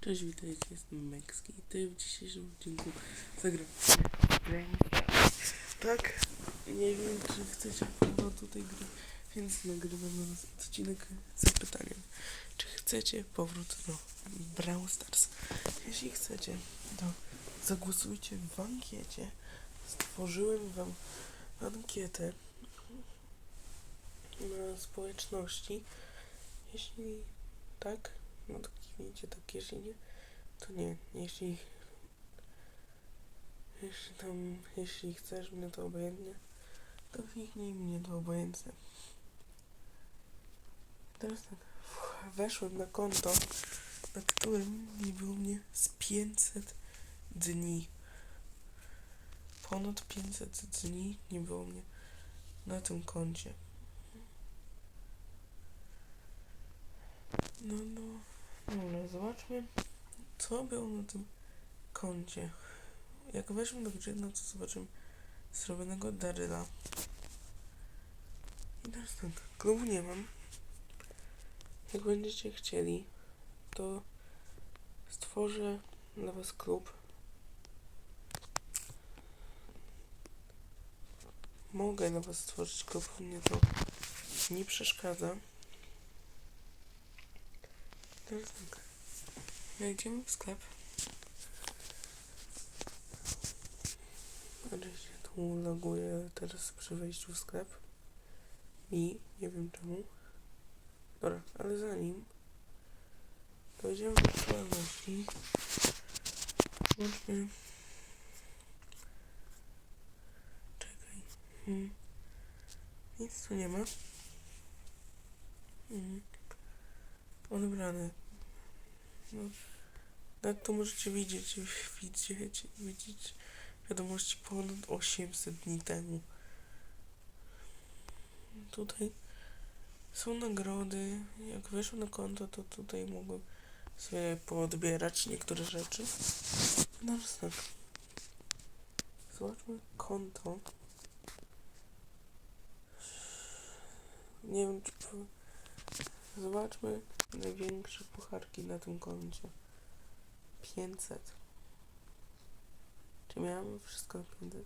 Cześć, witajcie, jestem Mekski. Ty w dzisiejszym odcinku zagram Tak, nie wiem czy chcecie powrotu tej gry, więc nagrywam na was odcinek z zapytaniem. Czy chcecie powrót do Brawl Stars? Jeśli chcecie, to zagłosujcie w ankiecie. Stworzyłem wam ankietę na społeczności. Jeśli tak, no to kiwnijcie tak, jeśli nie, to nie. Jeśli, jeśli tam, jeśli chcesz mnie to obojętnie, to kliknij mnie to obojętnie. Teraz tak, weszłem na konto, na którym nie było mnie z 500 dni. Ponad 500 dni nie było mnie na tym koncie. No, no, no, zobaczmy, co było na tym koncie. Jak weszłem do gry, no to zobaczymy zrobionego Daryla. Teraz tak, klubu nie mam. Jak będziecie chcieli, to stworzę dla was klub. Mogę dla was stworzyć klub, mnie to nie przeszkadza. Tak. Wejdziemy w sklep. Oczywiście tu loguję teraz przy wejściu w sklep. Mi, nie wiem czemu. Dobra, ale zanim dojdziemy do aktualności, włączmy. Czekaj. Hmm. Nic tu nie ma. Mhm. Odebrane. No, nawet tu możecie widzieć, widzieć, widzieć wiadomości ponad 800 dni temu. Tutaj są nagrody. Jak weszło na konto, to tutaj mogłem sobie poodbierać niektóre rzeczy. No tak. Zobaczmy konto. Nie wiem, czy... Zobaczmy największe pucharki na tym koncie. 500. Czy miałem wszystko na 500?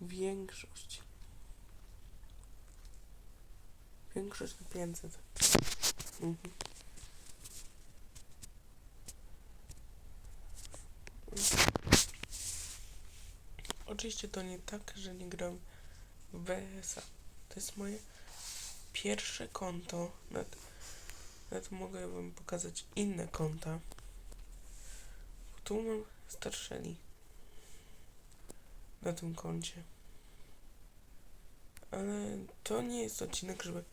Większość. Większość na 500. Mhm. Oczywiście to nie tak, że nie gram w BS-a. To jest moje pierwsze konto. Nawet, nawet mogę wam pokazać inne konta. Tu mam starszeli na tym koncie. Ale to nie jest odcinek, żeby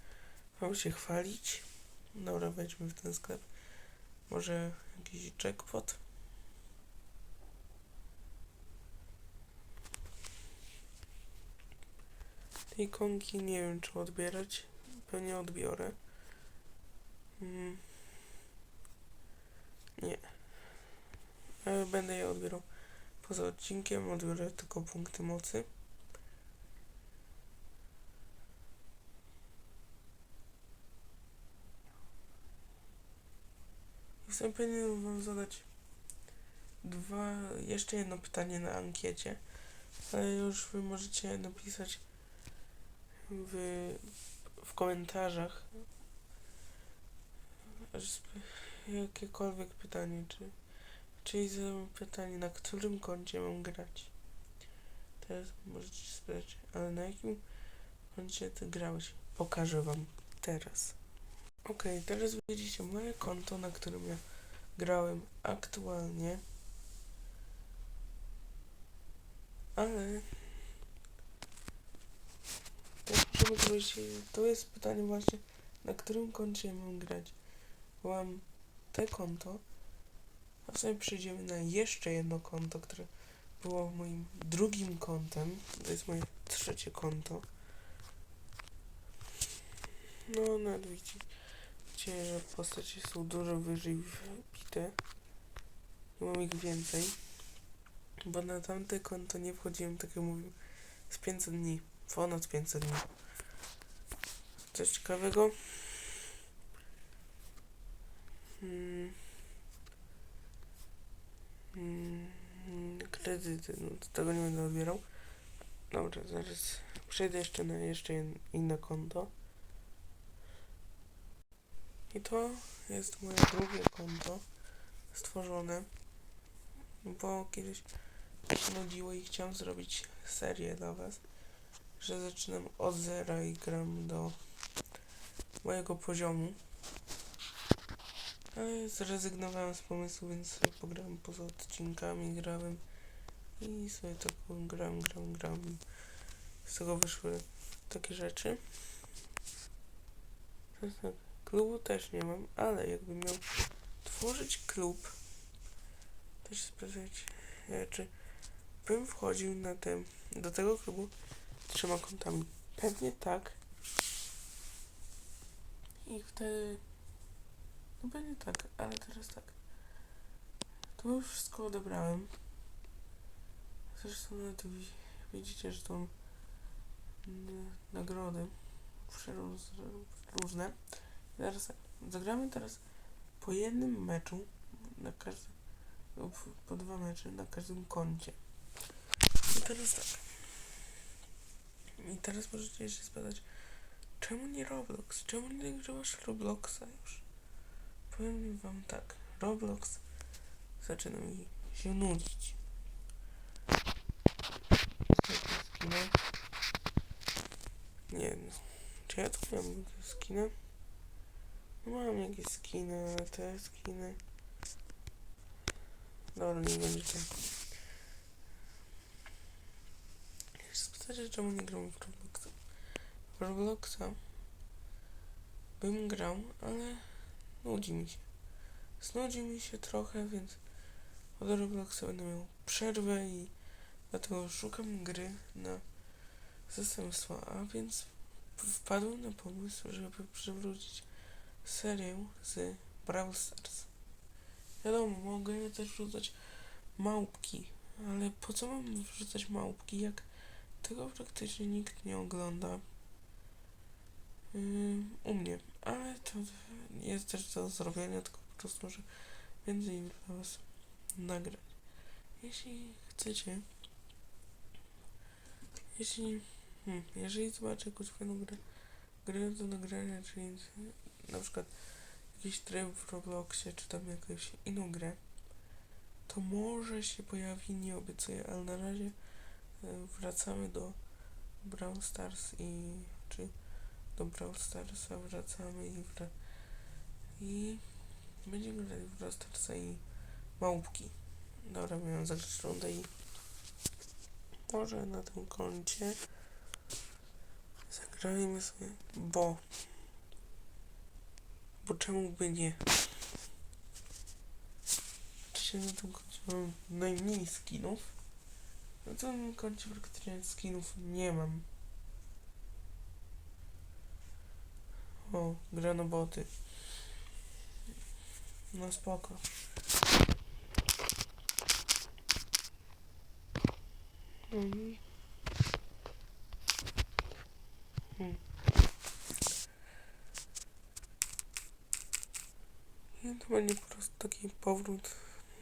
wam się chwalić. Dobra, wejdźmy w ten sklep. Może jakiś jackpot? Tej ikonki nie wiem, czy odbierać. Pewnie odbiorę. Mm. Nie. Będę je odbierał poza odcinkiem. Odbiorę tylko punkty mocy. I sobie powinienem wam zadać dwa, jeszcze jedno pytanie na ankiecie. Ale już wy możecie napisać w, w komentarzach jakiekolwiek pytanie, czy czyli zadam pytanie, na którym koncie mam grać. Teraz możecie sprawdzić, ale na jakim koncie ty grałeś? Pokażę wam teraz. Ok, teraz widzicie moje konto, na którym ja grałem aktualnie. Ale zrobić, to jest pytanie właśnie, na którym koncie mam grać. Mam te konto, a sobie przejdziemy na jeszcze jedno konto, które było moim drugim kontem. To jest moje trzecie konto. No, nawet widzicie, że postacie są dużo wyżej wbite. Nie mam ich więcej. Bo na tamte konto nie wchodziłem, tak jak mówiłem, z 500 dni. Ponad 500 dni. Coś ciekawego? Hmm. Kredyty, no tego nie będę odbierał. Dobra, zaraz przejdę jeszcze na jeszcze in- inne konto. I to jest moje drugie konto stworzone, bo kiedyś nudziło i chciałem zrobić serię dla was, że zaczynam od zera i gram do mojego poziomu. Ale zrezygnowałem z pomysłu, więc pograłem poza odcinkami, grałem i sobie tak gram, gram, gram. Z tego wyszły takie rzeczy. Tak, klubu też nie mam, ale jakbym miał tworzyć klub, też sprawdzać, e, czy bym wchodził na ten, do tego klubu trzema kontami. Pewnie tak. I wtedy no pewnie tak, ale teraz tak. To już wszystko odebrałem. Zresztą nawet wi- widzicie, że n- nagrody różne. Teraz tak, zagramy teraz po jednym meczu na każdym po dwa mecze na każdym koncie. I teraz tak. I teraz możecie się spytać, czemu nie Roblox? Czemu nie nagrywasz Robloxa już? Powiem wam tak, Roblox zaczyna mi się nudzić. Skiny. Nie wiem, czy ja tu mam jakieś skiny? No mam jakieś skiny, ale te skiny... Dobra, nie będzie tak. Spytacie, czemu nie gram w Robloxa? W Robloxa bym grał, ale nudzi mi się. Znudzi mi się trochę, więc od Robloxa będę miał przerwę i dlatego szukam gry na zastępstwo, a więc wpadłem na pomysł, żeby przywrócić serię z Brawl Stars. Wiadomo, mogę też wrzucać małpki, ale po co mam wrzucać małpki, jak tego praktycznie nikt nie ogląda yy, u mnie. Ale to jest też do zrobienia, tylko po prostu może innymi dla was nagrać. Jeśli chcecie, jeśli, hmm, jeżeli zobaczę jakąś fajną grę, grę do nagrania, czyli na przykład jakiś tryb w Robloxie, czy tam jakąś inną grę, to może się pojawi, nie obiecuję, ale na razie e, wracamy do Brawl Stars i, czy do Brawl Starsa wracamy i wra i będziemy grali w Brawl Starsa i małpki. Dobra, miałem zagrać rundę i może na tym koncie zagrajmy sobie, bo bo czemu by nie? Czy na tym koncie mam najmniej skinów? Na tym koncie praktycznie skinów nie mam. O, granoboty. No spoko. Mhm. Hmm. I to będzie po prostu taki powrót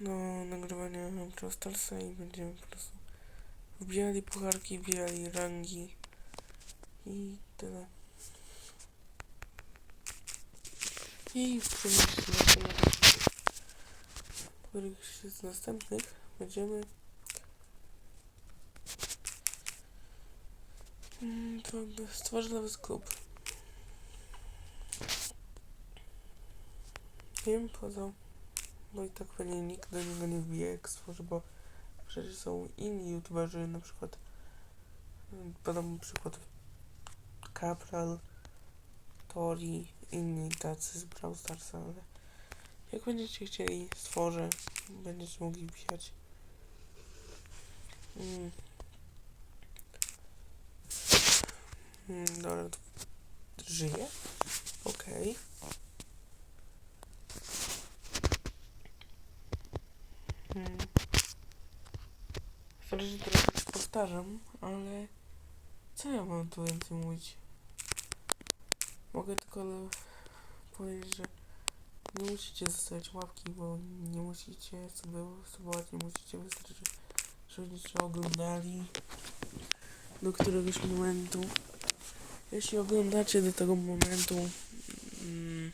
do nagrywania Brawl Starsa i będziemy po prostu wbijali pucharki, wbijali rangi i tyle. I którymś którychś z następnych będziemy Mm, to stworzę nowy klub. Nie wiem po co, bo i tak pewnie nikt do niego nie wbije jak stworzy, bo przecież są inni youtuberzy, na przykład mm, podam przykład Capral, Tori, inni tacy z Brawl Starsa, ale jak będziecie chcieli, stworzę, będziecie mogli wbijać. Mm. Mm, dobra, to żyje? Okej. Hmm. Sorry, że teraz tak powtarzam, ale co ja mam tu więcej mówić? Mogę tylko powiedzieć, że nie musicie zostawiać łapki, bo nie musicie sobie subować, nie musicie wystarczy, czy będziecie oglądali do któregoś momentu. Jeśli oglądacie do tego momentu, mm,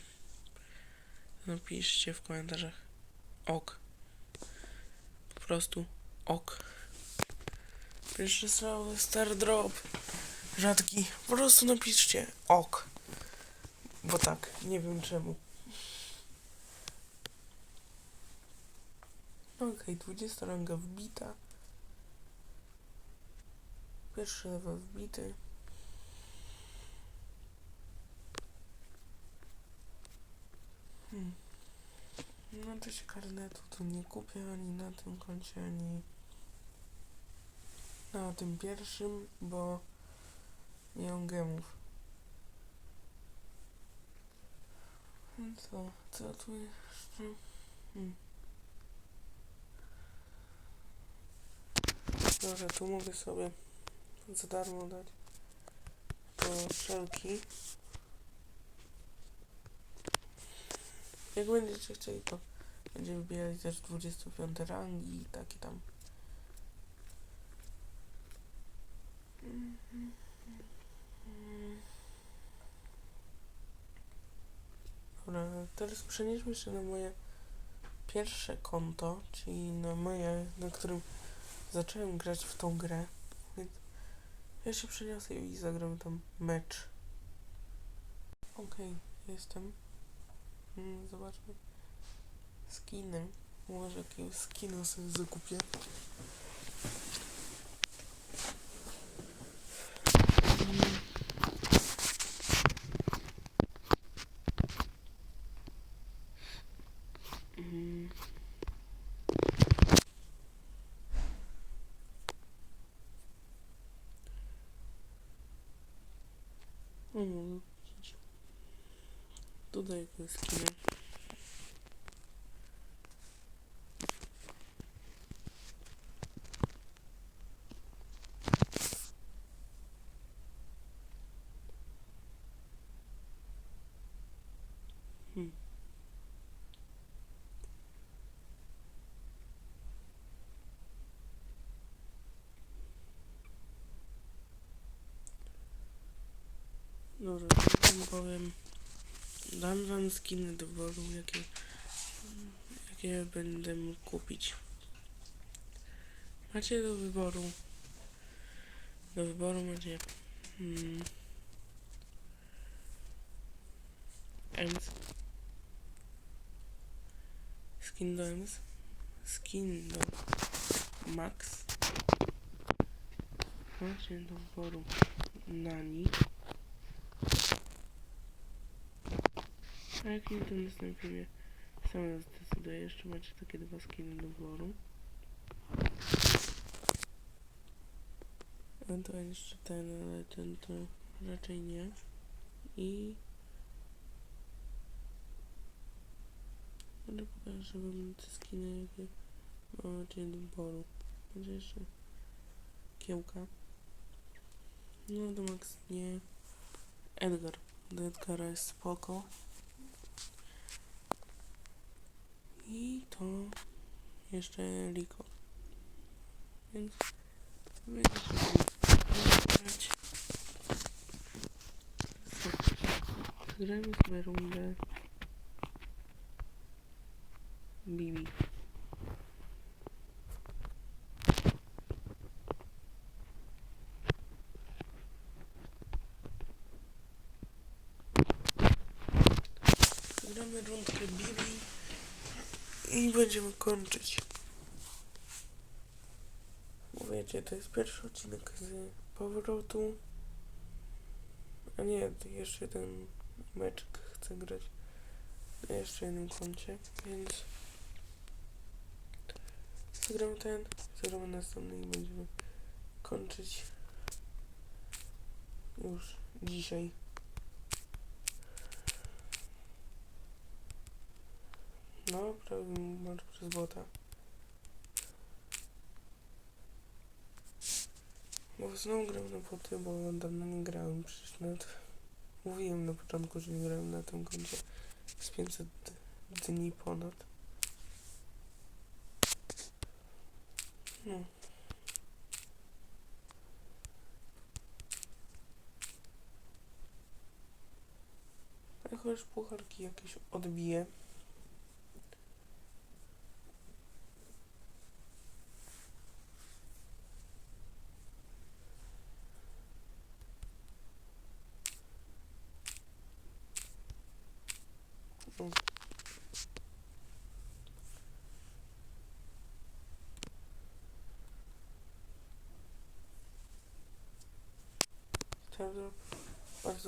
napiszcie w komentarzach ok. Po prostu ok. Pierwszy strzał, star drop, rzadki. Po prostu napiszcie ok. Bo tak, nie wiem czemu. Okej, 20 ranga wbita. Pierwszy level wbity. Hmm. No oczywiście karnetu tu nie kupię ani na tym koncie, ani na tym pierwszym, bo nie mam gemów. No Co, co tu jeszcze? Hmm. Dobra, tu mogę sobie za darmo dać to wszelki. Jak będziecie chcieli, to będziemy wbijali też 25 rangi i takie tam. Dobra, teraz przenieśmy się na moje pierwsze konto, czyli na moje, na którym zacząłem grać w tą grę. Więc ja się przeniosę i zagram tam mecz. Okej, jestem. Mm, zobaczmy. Skinem. Może jakiegoś skina sobie zakupię. Mm. Mm. O, mogę kupić. Tutaj jakiegoś skina. Hmm. Dam wam skiny do wyboru, jakie, jakie będę mógł kupić. Macie do wyboru. Do wyboru macie. Hmm, Ems. Skin do Ems. Skin do Max. Macie do wyboru Nani. A jak nie to następnie sama zdecyduję. Jeszcze macie takie dwa skiny do wyboru. Ewentualnie jeszcze ten, ale ten to raczej nie. I będę pokażę wam te skiny, jakie macie do wyboru. Będzie jeszcze kiełka. No do Max nie. Edgar. Do Edgara jest spoko. I to jeszcze Liko. Więc będziecie mogli grać. Co? Zagrajmy sobie rundę Bibi. Zagramy rundkę Bibi i będziemy kończyć. Wiecie, to jest pierwszy odcinek z powrotu. A nie, jeszcze jeden meczek chcę grać na jeszcze jednym koncie, więc zagramy ten, zagramy następny i będziemy kończyć już dzisiaj. No, prawie masz przez bota. Bo znowu gram na poty, bo dawno nie grałem przecież nawet. Mówiłem na początku, że nie grałem na tym koncie z 500 dni ponad. No. Ale chociaż pucharki jakieś odbije.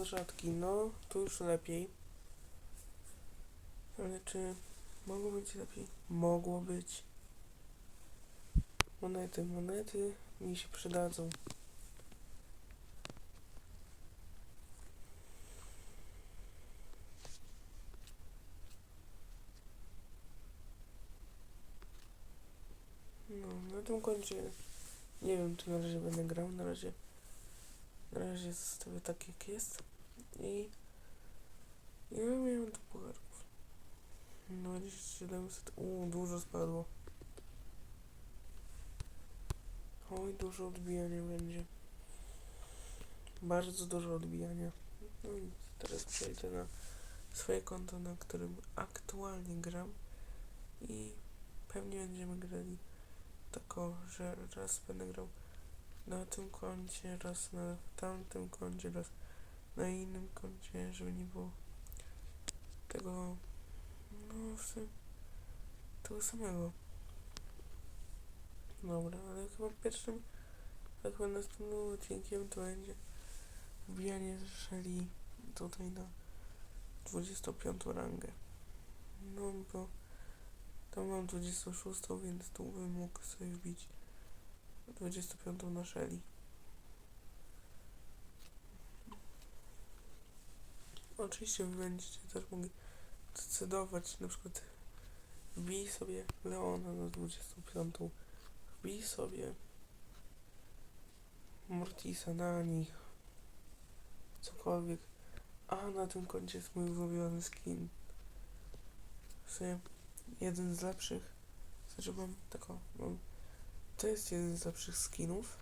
Rzadki, no tu już lepiej. Ale czy mogło być lepiej? Mogło być. Monety, monety mi się przydadzą. No, na tym koncie nie wiem, czy na razie będę grał. Na razie, na razie zostawię tak, jak jest. I ja miałem do pucharków. 2700. Uuu, dużo spadło. Oj, dużo odbijania będzie. Bardzo dużo odbijania. No i teraz przejdę na swoje konto, na którym aktualnie gram. I pewnie będziemy grali tako, że raz będę grał na tym koncie, raz na tamtym koncie, raz na innym koncie, żeby nie było tego, no w sumie tego samego. Dobra, ale chyba pierwszym, ale chyba następnym odcinkiem to będzie wbijanie szeli tutaj na 25 rangę. No bo tam mam 26, więc tu bym mógł sobie wbić 25 na szeli. Oczywiście będziecie też mogli decydować, na przykład wbij sobie Leona na 25, wbij sobie Mortisa, Nani, cokolwiek. A na tym koncie jest mój ulubiony skin. W sumie jeden z lepszych. Znaczy mam taką, mam, to jest jeden z lepszych skinów.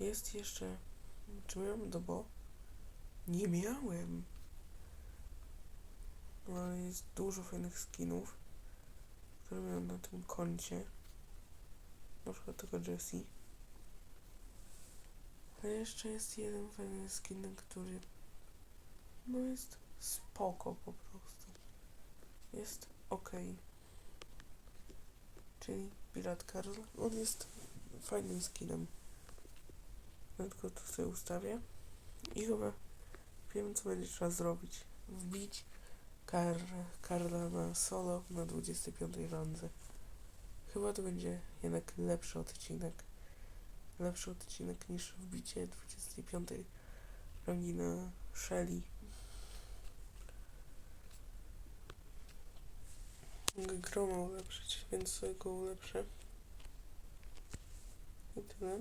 Jest jeszcze, czy miałem dobo? Nie miałem. No ale jest dużo fajnych skinów, które miałem na tym koncie. Na przykład tego Jessie. Ale jeszcze jest jeden fajny skin, który no jest spoko po prostu. Jest ok. Czyli Pirat Karl. On jest fajnym skinem. Tylko tu sobie ustawię. I chyba wiem co będzie trzeba zrobić. Wbić Kar Karla na solo na 25 randze. Chyba to będzie jednak lepszy odcinek. Lepszy odcinek niż wbicie 25 rangi na Shelly. Groma ulepszyć, więc go ulepszę. I tyle.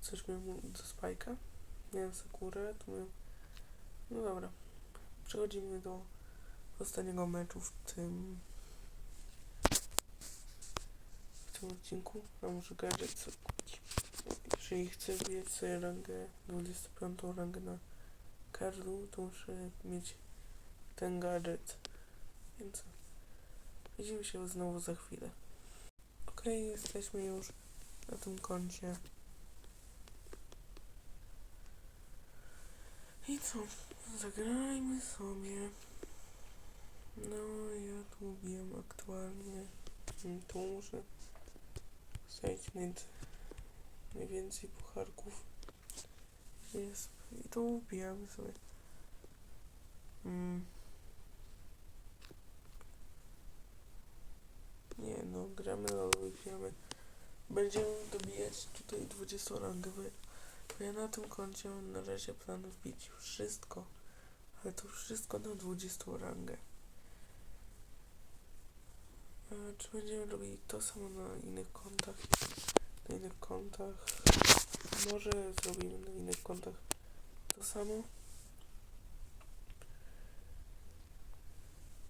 Coś miałem do spajka. Miałem Sakurę, tu miałem... No dobra. Przechodzimy do ostatniego meczu w tym... w tym odcinku. A może gadżet sobie. Jeżeli chcę wbijać sobie rangę, 25 rangę na Karlu, to muszę mieć ten gadżet. Więc widzimy się znowu za chwilę. Okej, jesteśmy już na tym koncie. I co? Zagrajmy sobie. No, ja tu wiem aktualnie. Mm, Tu muszę zajść między najwięcej pucharków. Jest. I tu wbijamy sobie. Mm. Nie no, gramy LOL, wbijamy. Będziemy dobijać tutaj 20 rangę, bo ja na tym koncie mam na razie plan wbić wszystko. Ale to wszystko na 20 rangę. A czy będziemy robili to samo na innych kontach? Na innych kontach. Może zrobimy na innych kontach to samo.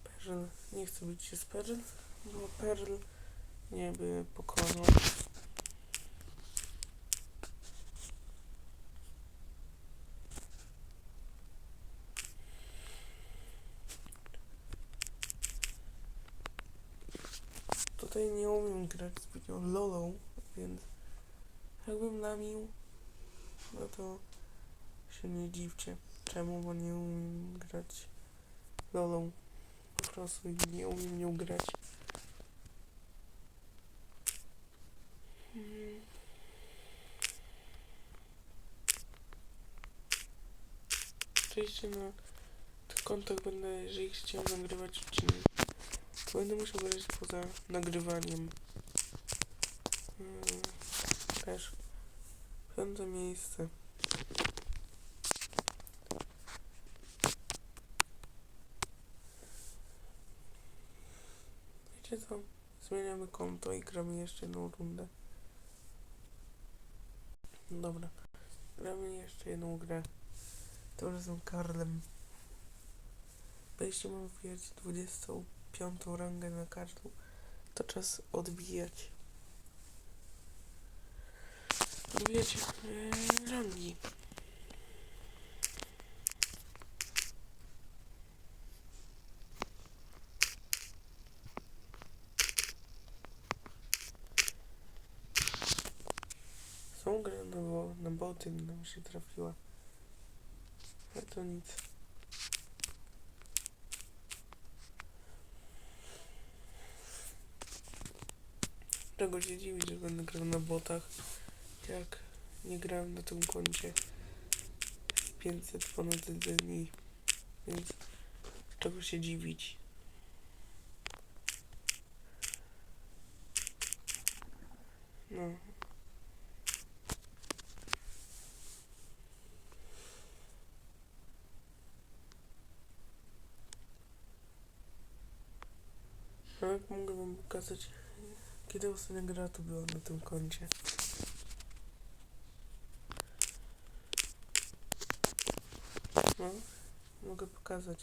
Perl. Nie chcę bić się z Perl, bo Perl nie by pokonał. Tutaj nie umiem grać zbytnio lolą, więc jakbym lamił, no to się nie dziwcie. Czemu? Bo nie umiem grać lolą. Po prostu nie umiem nią grać. Oczywiście na tych kontach będę, jeżeli chciałem nagrywać odcinek, Będę musiał grać poza nagrywaniem. Hmm, też. Piąte miejsce. Wiecie co? Zmieniamy konto i gramy jeszcze jedną rundę. Dobra. Gramy jeszcze jedną grę. Tym razem Karlem. Wejście mam wiedzieć 20 piątą rangę na każdą, to czas odbijać. Odbijać yy, rangi. Są gry na, bo na boty, nam się trafiła. Ale to nic. Czego się dziwić, że będę grał na botach, jak nie grałem na tym koncie 500 ponad dni, więc czego się dziwić. No. No jak mogę wam pokazać, kiedy ostatnia gra to była na tym koncie. No, mogę pokazać.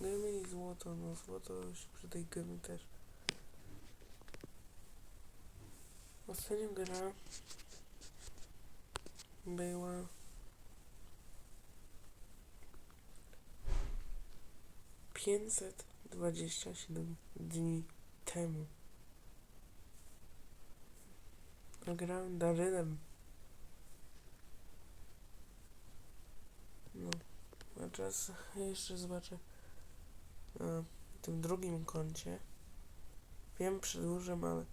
Gdyby mieli złoto, no złoto się przydaje gemy też. Ostatnia gra była pięćset dwadzieścia siedem dni temu. Nagrałem Darynem. No, a teraz jeszcze zobaczę na tym drugim koncie. Wiem, przedłużam, ale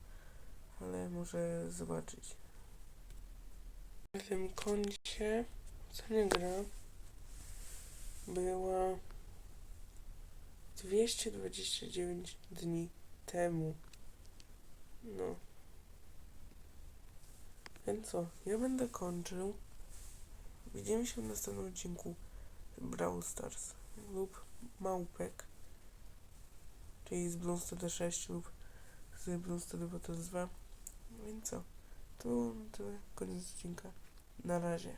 ale muszę zobaczyć. Na tym koncie ostatnia gra była 229 dni temu. No. Więc co? Ja będę kończył. Widzimy się w następnym odcinku Brawl Stars lub Małpek, czyli z Bloomstead 6 lub z Bloomstead Battles 2. Więc co? Na tyle. Koniec odcinka. Na razie.